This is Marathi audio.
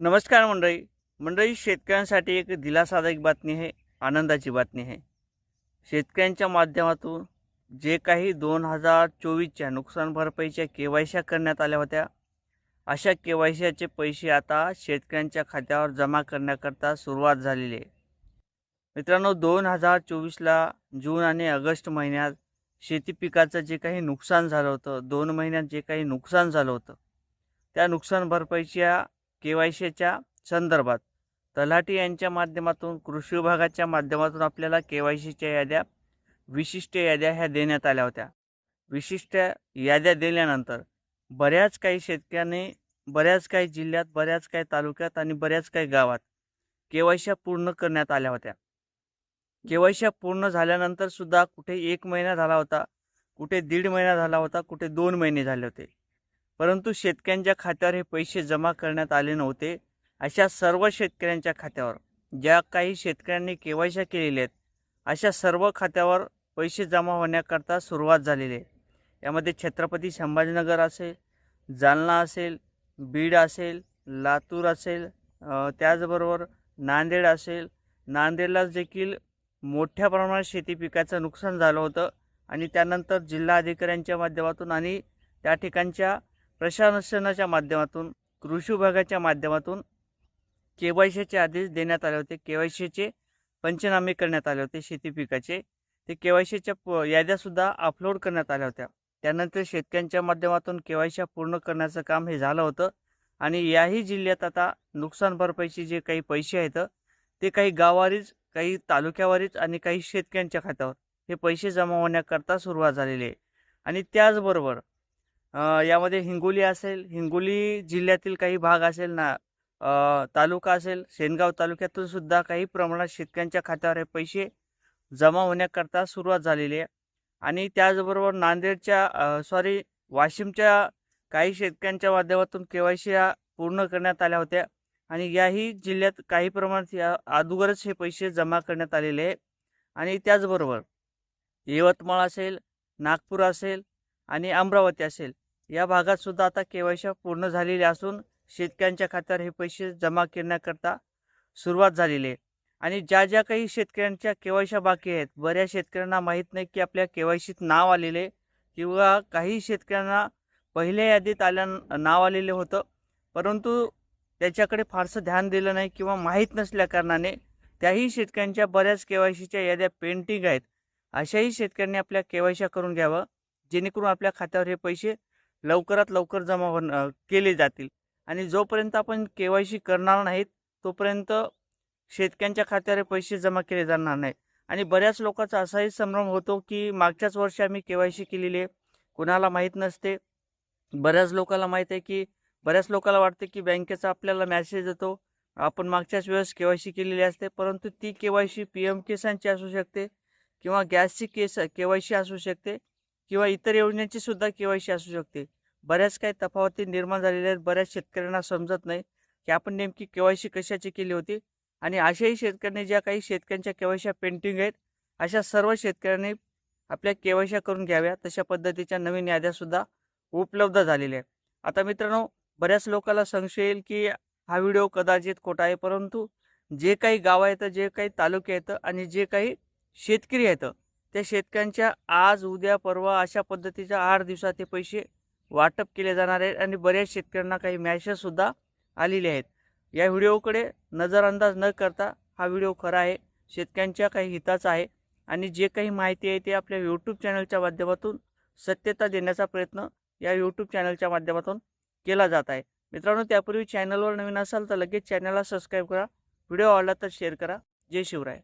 नमस्कार मंडळी. मंडळी शेतकऱ्यांसाठी एक दिलासादायक बातमी आहे आनंदाची बातमी आहे. शेतकऱ्यांच्या माध्यमातून जे काही दोन हजार चोवीसच्या नुकसान भरपाईच्या केवायश्या करण्यात आल्या होत्या अशा केवायश्याचे पैसे आता शेतकऱ्यांच्या खात्यावर जमा करण्याकरता सुरुवात झालेली आहे. मित्रांनो दोन हजार चोवीसला जून आणि ऑगस्ट महिन्यात शेती पिकाचं जे काही नुकसान झालं होतं दोन महिन्यात जे काही नुकसान झालं होतं त्या नुकसान भरपाईच्या के वाय सीच्या संदर्भात. तलाठी यांच्या माध्यमातून कृषी विभागाच्या माध्यमातून आपल्याला के वाय सीच्या याद्या विशिष्ट याद्या ह्या देण्यात आल्या होत्या. विशिष्ट याद्या दिल्यानंतर बऱ्याच काही शेतकऱ्यांनी बऱ्याच काही जिल्ह्यात बऱ्याच काही तालुक्यात आणि बऱ्याच काही गावात के वाय सी पूर्ण करण्यात आल्या होत्या. के वाय सी पूर्ण झाल्यानंतर सुद्धा कुठे एक महिना झाला होता कुठे दीड महिना झाला होता कुठे दोन महिने झाले होते. परंतु शेतकऱ्यांच्या खात्यावर हे पैसे जमा करण्यात आले नव्हते अशा सर्व शेतकऱ्यांच्या खात्यावर. ज्या काही शेतकऱ्यांनी केवायशा केलेल्या आहेत अशा सर्व खात्यावर पैसे जमा होण्याकरता सुरुवात झालेली आहे. यामध्ये छत्रपती संभाजीनगर असेल जालना असेल बीड असेल लातूर असेल त्याचबरोबर नांदेड असेल. नांदेडला देखील मोठ्या प्रमाणात शेती पिकाचं नुकसान झालं होतं आणि त्यानंतर जिल्हा अधिकाऱ्यांच्या माध्यमातून आणि त्या ठिकाणच्या प्रशासनाच्या माध्यमातून कृषी विभागाच्या माध्यमातून के वाय सीचे आदेश देण्यात आले होते. के वाय सीचे पंचनामे करण्यात आले होते शेती पिकाचे. ते के वाय सीच्या प याद्यासुद्धा अपलोड करण्यात आल्या होत्या. त्यानंतर शेतकऱ्यांच्या माध्यमातून के वाय सी पूर्ण करण्याचं काम हे झालं होतं. आणि याही जिल्ह्यात आता नुकसान भरपाईचे जे काही पैसे आहेत ते काही गावावरीच काही तालुक्यावरीच आणि काही शेतकऱ्यांच्या खात्यावर हे पैसे जमा होण्याकरता सुरुवात झालेली आहे. आणि त्याचबरोबर यामध्ये हिंगोली असेल हिंगोली जिल्ह्यातील काही भाग असेल ना तालुका असेल सेनगाव तालुक्यातून सुद्धा काही प्रमाणात शेतकऱ्यांच्या खात्यावर हे पैसे जमा होण्याकरता सुरुवात झालेली आहे. आणि त्याचबरोबर नांदेडच्या सॉरी वाशिमच्या काही शेतकऱ्यांच्या माध्यमातून के वाय सी पूर्ण करण्यात आल्या होत्या. आणि याही जिल्ह्यात काही प्रमाणात या अगोदरच हे पैसे जमा करण्यात आलेले आहे. आणि त्याचबरोबर यवतमाळ असेल नागपूर असेल आणि अमरावती असेल. या भागात सुद्धा आता केवायशा पूर्ण झालेली असून शेतकऱ्यांच्या खात्यावर हे पैसे जमा करण्याकरता सुरुवात झालेली आहे. आणि ज्या ज्या काही शेतकऱ्यांच्या केवायशा बाकी आहेत बऱ्याच शेतकऱ्यांना माहीत नाही की आपल्या केवायसीत नाव आलेले किंवा काही शेतकऱ्यांना पहिल्या यादीत आल्या नाव आलेले होतं. परंतु त्याच्याकडे फारसं ध्यान दिलं नाही किंवा माहीत नसल्या कारणाने त्याही शेतकऱ्यांच्या बऱ्याच केवायसीच्या याद्या पेंटिंग आहेत. अशाही शेतकऱ्यांनी आपल्या केवायशा करून घ्यावं जेणेकरून आपल्या खात्यावर हे पैसे लवकरात लवकर जमा होण केले जातील. आणि जोपर्यंत आपण के वाय सी करणार नाहीत तोपर्यंत शेतकऱ्यांच्या खात्यावर पैसे जमा केले जाणार नाहीत. आणि बऱ्याच लोकांचा असाही संभ्रम होतो की मागच्याच वर्षी आम्ही के वाय सी केलेली आहे. कुणाला माहीत नसते. बऱ्याच लोकांना माहीत आहे की बऱ्याच लोकांना वाटते की बँकेचा आपल्याला मॅसेज येतो. आपण मागच्याच वेळेस के वाय सी केलेली असते परंतु ती K Y C P M केसांची असू शकते किंवा गॅसची केस के वाय सी असू शकते. किंवा इतर योजनेची सुद्धा के वाय सी असू शकते बऱ्याच काही तफावती निर्माण झालेल्या आहेत. बऱ्याच शेतकऱ्यांना समजत नाही की आपण नेमकी के वाय सी कशाची केली होती आणि अशाही शेतकऱ्यांनी ज्या काही शेतकऱ्यांच्या केवायशा पेंटिंग आहेत अशा सर्व शेतकऱ्यांनी आपल्या केवायशा करून घ्याव्या. तशा पद्धतीच्या नवीन याद्यासुद्धा उपलब्ध झालेल्या आहेत. आता मित्रांनो बऱ्याच लोकांना संशय येईल की हा व्हिडिओ कदाचित खोटा आहे. परंतु जे काही गाव आहेत जे काही तालुके आहेत आणि जे काही शेतकरी आहेत त्या शेतकऱ्यांच्या आज उद्या परवा अशा पद्धतीच्या आठ दिवसात हे पैसे वाटप केले जाणार आहेत आणि बऱ्याच शेतकऱ्यांना काही मॅसेजसुद्धा आलेले आहेत. या व्हिडिओकडे नजरअंदाज न करता हा व्हिडिओ खरा आहे शेतकऱ्यांच्या काही हिताचा आहे आणि जे काही माहिती आहे ते आपल्या यूट्यूब चॅनलच्या माध्यमातून सत्यता देण्याचा प्रयत्न या यूट्यूब चॅनलच्या माध्यमातून केला जात आहे. मित्रांनो त्यापूर्वी चॅनलवर नवीन असाल तर लगेच चॅनलला सबस्क्राईब करा. व्हिडिओ आवडला तर शेअर करा. जय शिवराय.